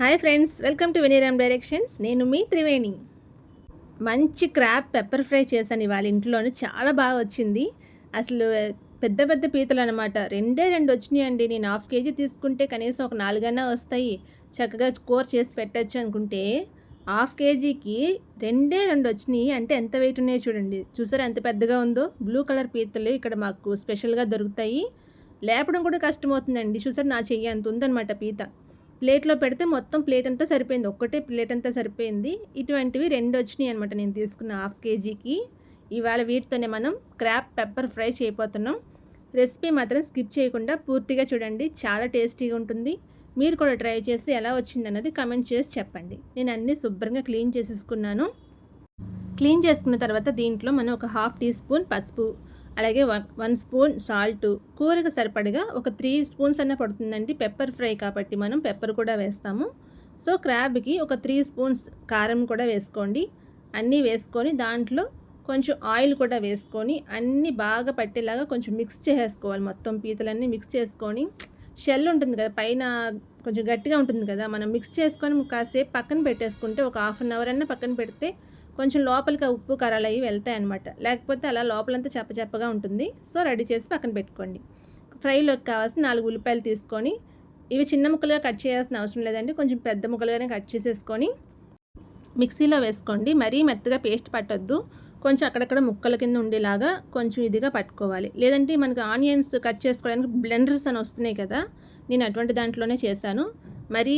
Hi friends welcome to వెనీరామ్ directions. నేను మీ త్రివేణి. మంచి క్రాప్ పెప్పర్ ఫ్రై చేశాను ఇవాళ. ఇంట్లోనే చాలా బాగా వచ్చింది. అసలు పెద్ద పెద్ద పీతలు అనమాట రెండే రెండు వచ్చినాయండి. నేను హాఫ్ కేజీ తీసుకుంటే కనీసం ఒక నాలుగన్నా వస్తాయి. చక్కగా కూర చేసి పెట్టచ్చు అనుకుంటే హాఫ్ కేజీకి రెండే రెండు వచ్చినాయి. అంటే ఎంత వెయిట్ ఉన్నాయో చూడండి. చూసారా ఎంత పెద్దగా ఉందో? బ్లూ కలర్ పీతలు ఇక్కడ మాకు స్పెషల్గా దొరుకుతాయి. లేపడం కూడా కష్టమవుతుందండి. చూసారు నా చెయ్యి అంత ఉందన్నమాట పీత. ప్లేట్లో పెడితే మొత్తం ప్లేట్ అంతా సరిపోయింది. ఒక్కటే ప్లేట్ అంతా సరిపోయింది. ఇటువంటివి రెండు వచ్చినాయి అనమాట నేను తీసుకున్న హాఫ్ కేజీకి. ఇవాళ వీటితోనే మనం క్రాప్ పెప్పర్ ఫ్రై చేయబోతున్నాం. రెసిపీ మాత్రం స్కిప్ చేయకుండా పూర్తిగా చూడండి. చాలా టేస్టీగా ఉంటుంది. మీరు కూడా ట్రై చేసి ఎలా వచ్చిందన్నది కమెంట్ చేసి చెప్పండి. నేను అన్నీ శుభ్రంగా క్లీన్ చేసేసుకున్నాను. క్లీన్ చేసుకున్న తర్వాత దీంట్లో మనం ఒక హాఫ్ టీ స్పూన్ పసుపు అలాగే వన్ స్పూన్ సాల్ట్. కూరకు సరిపడగా ఒక త్రీ స్పూన్స్ అన్న పడుతుందండి. పెప్పర్ ఫ్రై కాబట్టి మనం పెప్పర్ కూడా వేస్తాము. సో క్రాబ్కి ఒక త్రీ స్పూన్స్ కారం కూడా వేసుకోండి. అన్నీ వేసుకొని దాంట్లో కొంచెం ఆయిల్ కూడా వేసుకొని అన్నీ బాగా పట్టేలాగా కొంచెం మిక్స్ చేసేసుకోవాలి. మొత్తం పీతలన్నీ మిక్స్ చేసుకొని షెల్ ఉంటుంది కదా పైన కొంచెం గట్టిగా ఉంటుంది కదా మనం మిక్స్ చేసుకొని కాసేపు పక్కన పెట్టేసుకుంటే ఒక హాఫ్ అన్ అవర్ అన్న పక్కన పెడితే కొంచెం లోపలికి ఉప్పు కరాలు అవి వెళ్తాయి అనమాట లేకపోతే అలా లోపలంతా చెప్పచెప్పగా ఉంటుంది. సో రెడీ చేసి పక్కన పెట్టుకోండి. ఫ్రైలోకి కావాల్సిన నాలుగు ఉల్లిపాయలు తీసుకొని ఇవి చిన్న ముక్కలుగా కట్ చేయాల్సిన అవసరం లేదండి. కొంచెం పెద్ద ముక్కలుగానే కట్ చేసేసుకొని మిక్సీలో వేసుకోండి. మరీ మెత్తగా పేస్ట్ పట్టొద్దు. కొంచెం అక్కడక్కడ ముక్కల కింద ఉండేలాగా కొంచెం ఇదిగా పట్టుకోవాలి. లేదంటే మనకి ఆనియన్స్ కట్ చేసుకోవడానికి బ్లెండర్స్ అని వస్తున్నాయి కదా నేను అటువంటి దాంట్లోనే చేశాను. మరీ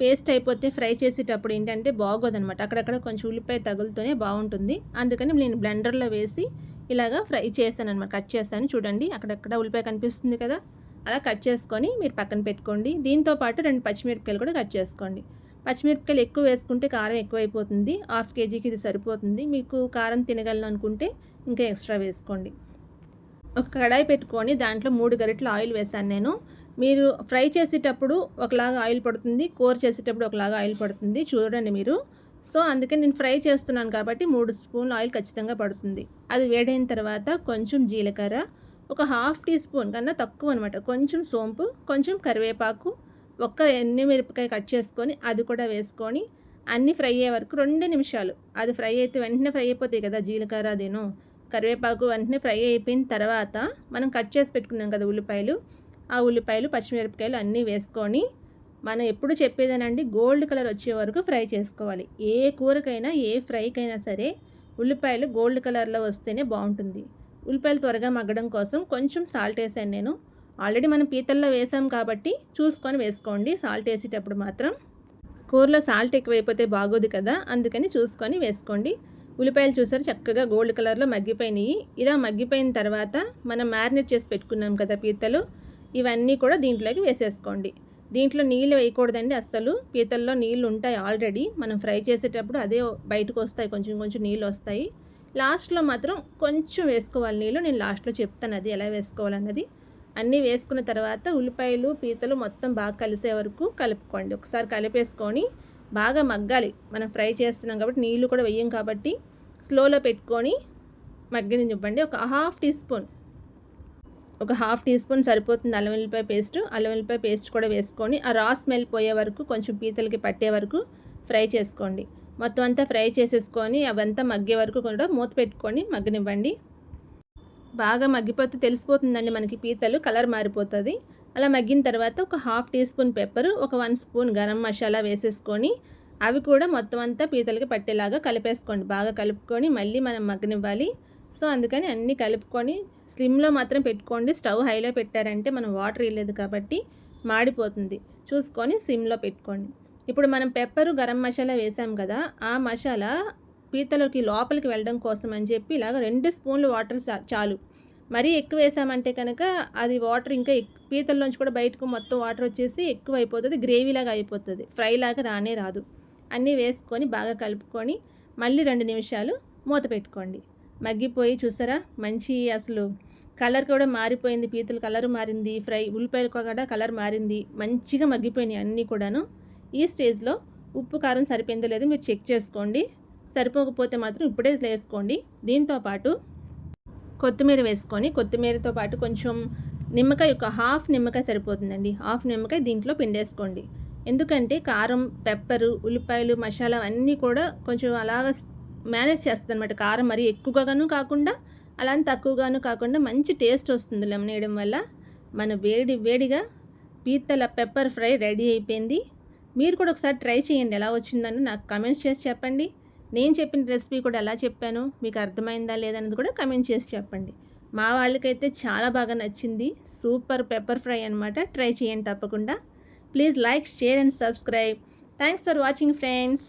పేస్ట్ అయిపోతే ఫ్రై చేసేటప్పుడు ఏంటంటే బాగోదనమాట అక్కడక్కడ కొంచెం ఉల్లిపాయ తగులుతూనే బాగుంటుంది. అందుకని నేను బ్లెండర్లో వేసి ఇలాగా ఫ్రై చేశాను అనమాట కట్ చేశాను. చూడండి అక్కడక్కడ ఉల్లిపాయ కనిపిస్తుంది కదా. అలా కట్ చేసుకొని మీరు పక్కన పెట్టుకోండి. దీంతో పాటు రెండు పచ్చిమిరపకాయలు కూడా కట్ చేసుకోండి. పచ్చిమిరపకాయలు ఎక్కువ వేసుకుంటే కారం ఎక్కువైపోతుంది. హాఫ్ కేజీకి ఇది సరిపోతుంది. మీకు కారం తినగలను అనుకుంటే ఇంకా ఎక్స్ట్రా వేసుకోండి. ఒక కడాయి పెట్టుకొని దాంట్లో మూడు గరిటెలు ఆయిల్ వేసాను నేను. మీరు ఫ్రై చేసేటప్పుడు ఒకలాగా ఆయిల్ పడుతుంది కూర చేసేటప్పుడు ఒకలాగా ఆయిల్ పడుతుంది చూడండి మీరు. సో అందుకే నేను ఫ్రై చేస్తున్నాను కాబట్టి మూడు స్పూన్లు ఆయిల్ ఖచ్చితంగా పడుతుంది. అది వేడైన తర్వాత కొంచెం జీలకర్ర ఒక హాఫ్ టీ స్పూన్ కన్నా తక్కువ అనమాట కొంచెం సోంపు కొంచెం కరివేపాకు ఒక్క ఎన్ని మిరపకాయ కట్ చేసుకొని అది కూడా వేసుకొని అన్నీ ఫ్రై అయ్యే వరకు రెండు నిమిషాలు. అది ఫ్రై అయితే వెంటనే ఫ్రై అయిపోతాయి కదా జీలకర్ర అదేను. కరివేపాకు వెంటనే ఫ్రై అయిపోయిన తర్వాత మనం కట్ చేసి పెట్టుకున్నాం కదా ఉల్లిపాయలు. ఆ ఉల్లిపాయలు పచ్చిమిరపకాయలు అన్నీ వేసుకొని మనం ఎప్పుడు చెప్పేదేనండి గోల్డ్ కలర్ వచ్చే వరకు ఫ్రై చేసుకోవాలి. ఏ కూరకైనా ఏ ఫ్రైకైనా సరే ఉల్లిపాయలు గోల్డ్ కలర్లో వస్తేనే బాగుంటుంది. ఉల్లిపాయలు త్వరగా మగ్గడం కోసం కొంచెం సాల్ట్ వేసాను నేను. ఆల్రెడీ మనం పీతల్లో వేసాం కాబట్టి చూసుకొని వేసుకోండి. సాల్ట్ వేసేటప్పుడు మాత్రం కూరలో సాల్ట్ ఎక్కువైపోతే బాగోదు కదా అందుకని చూసుకొని వేసుకోండి. ఉల్లిపాయలు చూసారు చక్కగా గోల్డ్ కలర్లో మగ్గిపోయినాయి. ఇలా మగ్గిపోయిన తర్వాత మనం మ్యారినేట్ చేసి పెట్టుకున్నాం కదా పీతలు. ఇవన్నీ కూడా దీంట్లోకి వేసేసుకోండి. దీంట్లో నీళ్ళు వేయకూడదండి అస్సలు. పీతల్లో నీళ్ళు ఉంటాయి ఆల్రెడీ. మనం ఫ్రై చేసేటప్పుడు అదే బయటకు వస్తాయి. కొంచెం కొంచెం నీళ్ళు వస్తాయి లాస్ట్లో మాత్రం కొంచెం వేసుకోవాలి నీళ్ళు. నేను లాస్ట్లో చెప్తాను అది ఎలా వేసుకోవాలన్నది. అన్నీ వేసుకున్న తర్వాత ఉల్లిపాయలు పీతలు మొత్తం బాగా కలిసే వరకు కలుపుకోండి. ఒకసారి కలిపేసుకొని బాగా మగ్గాలి. మనం ఫ్రై చేస్తున్నాం కాబట్టి నీళ్ళు కూడా వెయ్యం కాబట్టి స్లోలో పెట్టుకొని మగ్గనివ్వండి ఒక హాఫ్ టీ స్పూన్ ఒక హాఫ్ టీ స్పూన్ సరిపోతుంది అల్లం వెల్లిపాయ పేస్ట్. అల్లం వెల్లిపాయ పేస్ట్ కూడా వేసుకొని ఆ రా స్మెల్ పోయే వరకు కొంచెం పీతలకి పట్టే వరకు ఫ్రై చేసుకోండి. మొత్తం అంతా ఫ్రై చేసేసుకొని అవంతా మగ్గే వరకు కూడా మూత పెట్టుకొని మగ్గనివ్వండి. బాగా మగ్గిపోతే తెలిసిపోతుందండి మనకి పీతలు కలర్ మారిపోతుంది. అలా మగ్గిన తర్వాత ఒక హాఫ్ టీ స్పూన్ పెప్పరు ఒక వన్ స్పూన్ గరం మసాలా వేసేసుకొని అవి కూడా మొత్తం అంతా పీతలకి పట్టేలాగా కలిపేసుకోండి. బాగా కలుపుకొని మళ్ళీ మనం మగ్గనివ్వాలి. సో అందుకని అన్నీ కలుపుకొని స్లిమ్లో మాత్రం పెట్టుకోండి. స్టవ్ హైలో పెట్టారంటే మనం వాటర్ ఇవ్వలేదు కాబట్టి మాడిపోతుంది. చూసుకొని సిమ్లో పెట్టుకోండి. ఇప్పుడు మనం పెప్పరు గరం మసాలా వేసాం కదా ఆ మసాలా పీతలకి లోపలికి వెళ్ళడం కోసం అని చెప్పి ఇలాగ రెండు స్పూన్లు వాటర్ చాలు. మరీ ఎక్కువ వేసామంటే కనుక అది వాటర్ ఇంకా పీతల్లోంచి కూడా బయటకు మొత్తం వాటర్ వచ్చేసి ఎక్కువ అయిపోతుంది గ్రేవీలాగా అయిపోతుంది. ఫ్రైలాగా రానే రాదు. అన్నీ వేసుకొని బాగా కలుపుకొని మళ్ళీ రెండు నిమిషాలు మూత పెట్టుకోండి. మగ్గిపోయి చూసారా? మంచి అసలు కలర్ కూడా మారిపోయింది పీతల కలర్ మారింది ఫ్రై ఉల్లిపాయలు కూడా కలర్ మారింది మంచిగా మగ్గిపోయినాయి అన్నీ కూడాను. ఈ స్టేజ్లో ఉప్పు కారం సరిపోయిందో లేదో మీరు చెక్ చేసుకోండి. సరిపోకపోతే మాత్రం ఇప్పుడే వేసుకోండి. దీంతో పాటు కొత్తిమీర వేసుకొని కొత్తిమీరతో పాటు కొంచెం నిమ్మకాయ ఒక హాఫ్ నిమ్మకాయ సరిపోతుందండి. హాఫ్ నిమ్మకాయ దీంట్లో పిండేసుకోండి. ఎందుకంటే కారం పెప్పరు ఉల్లిపాయలు మసాలా అన్నీ కూడా కొంచెం అలాగ మేనేజ్ చేస్తుంది అనమాట కారం మరీ ఎక్కువగాను కాకుండా అలానే తక్కువగాను కాకుండా మంచి టేస్ట్ వస్తుంది లెమన్ వేయడం వల్ల. మన వేడి వేడిగా పీతల పెప్పర్ ఫ్రై రెడీ అయిపోయింది. మీరు కూడా ఒకసారి ట్రై చేయండి ఎలా వచ్చిందని నాకు కమెంట్స్ చేసి చెప్పండి. నేను చెప్పిన రెసిపీ కూడా ఎలా చెప్పాను మీకు అర్థమైందా లేదనేది కూడా కమెంట్ చేసి చెప్పండి. మా వాళ్ళకైతే చాలా బాగా నచ్చింది. సూపర్ పెప్పర్ ఫ్రై అనమాట ట్రై చేయండి తప్పకుండా. Please like share and subscribe. Thanks for watching friends.